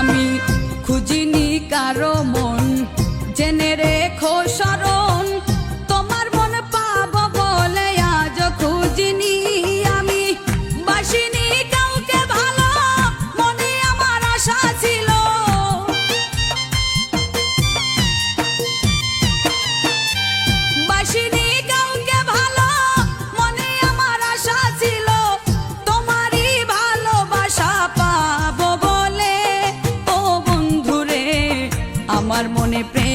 আমি খুঁজিনি কারও মন। জেনে রেখো স্মরণ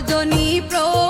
রজনী প্রভাত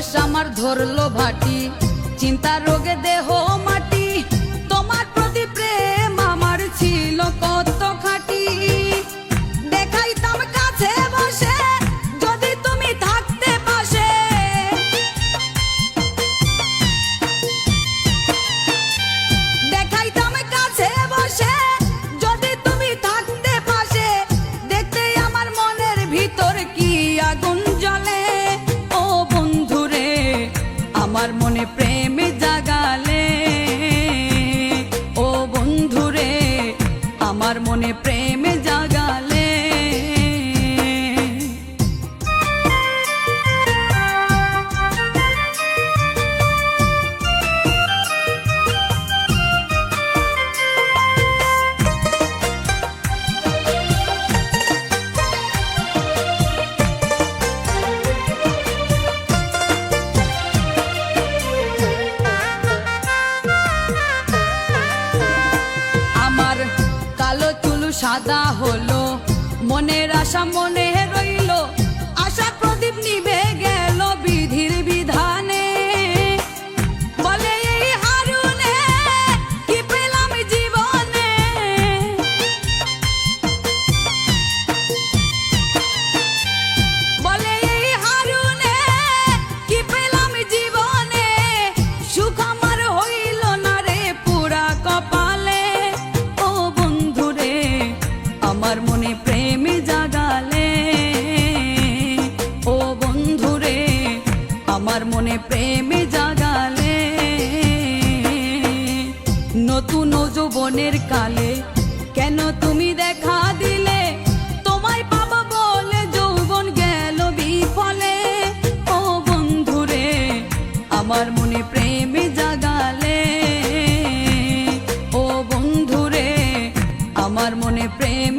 বয়স আমার ধরলো ভাটি। চিন্তা রোগে দেহ মাটি। প্রেম জাগালে ও আমার মনে প্রেম সাদা হলো মনের আশা মনে প্রেম জাগালে। ও বন্ধুরে মনে প্রেম জাগালে। নতুন যৌবনের কালে কেন তুমি দেখা দিলে? তোমায় পাবো বলে যৌবন গেল বিফলে। ও বন্ধুরে, আমার মনে প্রেম জাগালে। ও বন্ধুরে, আমার মনে প্রেম